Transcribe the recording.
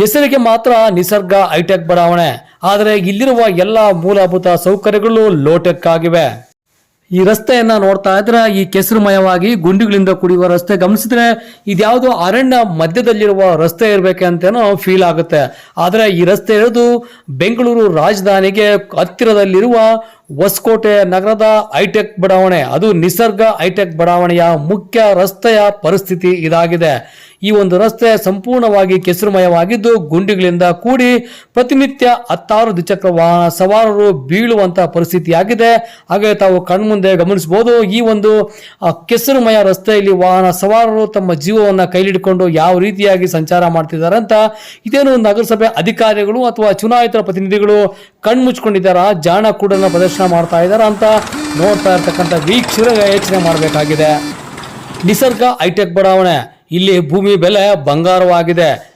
ಹೆಸರಿಗೆ ಮಾತ್ರ ನಿಸರ್ಗ, ಹೈಟೆಕ್ ಬಡಾವಣೆ. ಆದರೆ ಇಲ್ಲಿರುವ ಎಲ್ಲ ಮೂಲಭೂತ ಸೌಕರ್ಯಗಳು ಲೋಟೆಕ್ ಆಗಿವೆ ಈ ರಸ್ತೆಯನ್ನ ನೋಡ್ತಾ ಇದ್ರೆ ಈ ಕೆಸರುಮಯವಾಗಿ ಗುಂಡಿಗಳಿಂದ ಕುಡಿಯುವ ರಸ್ತೆ ಗಮನಿಸಿದ್ರೆ ಇದ್ಯಾವುದು ಅರಣ್ಯ ಮಧ್ಯದಲ್ಲಿರುವ ರಸ್ತೆ ಇರಬೇಕಂತೇನೋ ಫೀಲ್ ಆಗುತ್ತೆ. ಆದರೆ ಈ ರಸ್ತೆ ಇರೋದು ಬೆಂಗಳೂರು ರಾಜಧಾನಿಗೆ ಹತ್ತಿರದಲ್ಲಿರುವ ಹೊಸಕೋಟೆ ನಗರದ ಹೈಟೆಕ್ ಬಡಾವಣೆ. ಅದು ನಿಸರ್ಗ ಹೈಟೆಕ್ ಬಡಾವಣೆಯ ಮುಖ್ಯ ರಸ್ತೆಯ ಪರಿಸ್ಥಿತಿ ಇದಾಗಿದೆ. ಈ ಒಂದು ರಸ್ತೆ ಸಂಪೂರ್ಣವಾಗಿ ಕೆಸರುಮಯವಾಗಿದ್ದು, ಗುಂಡಿಗಳಿಂದ ಕೂಡಿ ಪ್ರತಿನಿತ್ಯ ಹತ್ತಾರು ದ್ವಿಚಕ್ರ ವಾಹನ ಸವಾರರು ಬೀಳುವಂತಹ ಪರಿಸ್ಥಿತಿಯಾಗಿದೆ. ಹಾಗೆ ತಾವು ಕಣ್ಮುಂದೆ ಗಮನಿಸಬಹುದು, ಈ ಒಂದು ಕೆಸರುಮಯ ರಸ್ತೆಯಲ್ಲಿ ವಾಹನ ಸವಾರರು ತಮ್ಮ ಜೀವವನ್ನು ಕೈಲಿಡಿಕೊಂಡು ಯಾವ ರೀತಿಯಾಗಿ ಸಂಚಾರ ಮಾಡ್ತಿದ್ದಾರೆ ಅಂತ ಇದೇನು ನಗರಸಭೆ ಅಧಿಕಾರಿಗಳು ಅಥವಾ ಚುನಾಯಿತ ಪ್ರತಿನಿಧಿಗಳು ಕಣ್ಮುಚ್ಕೊಂಡಿದ್ದಾರ ಜಾಣ ಕೂಡ ಪ್ರದರ್ಶನ ಮಾಡ್ತಾ ಇದ್ದಾರಾ ಅಂತ ನೋಡ್ತಾ ಇರ್ತಕ್ಕಂಥ ವೀಕ್ಷಕರಿಗೆ ಯೋಚನೆ ಮಾಡಬೇಕಾಗಿದೆ. ನಿಸರ್ಗ ಹೈಟೆಕ್ ಬಡಾವಣೆ. ಇಲ್ಲಿ ಭೂಮಿ ಬೆಲೆ ಬಂಗಾರವಾಗಿದೆ.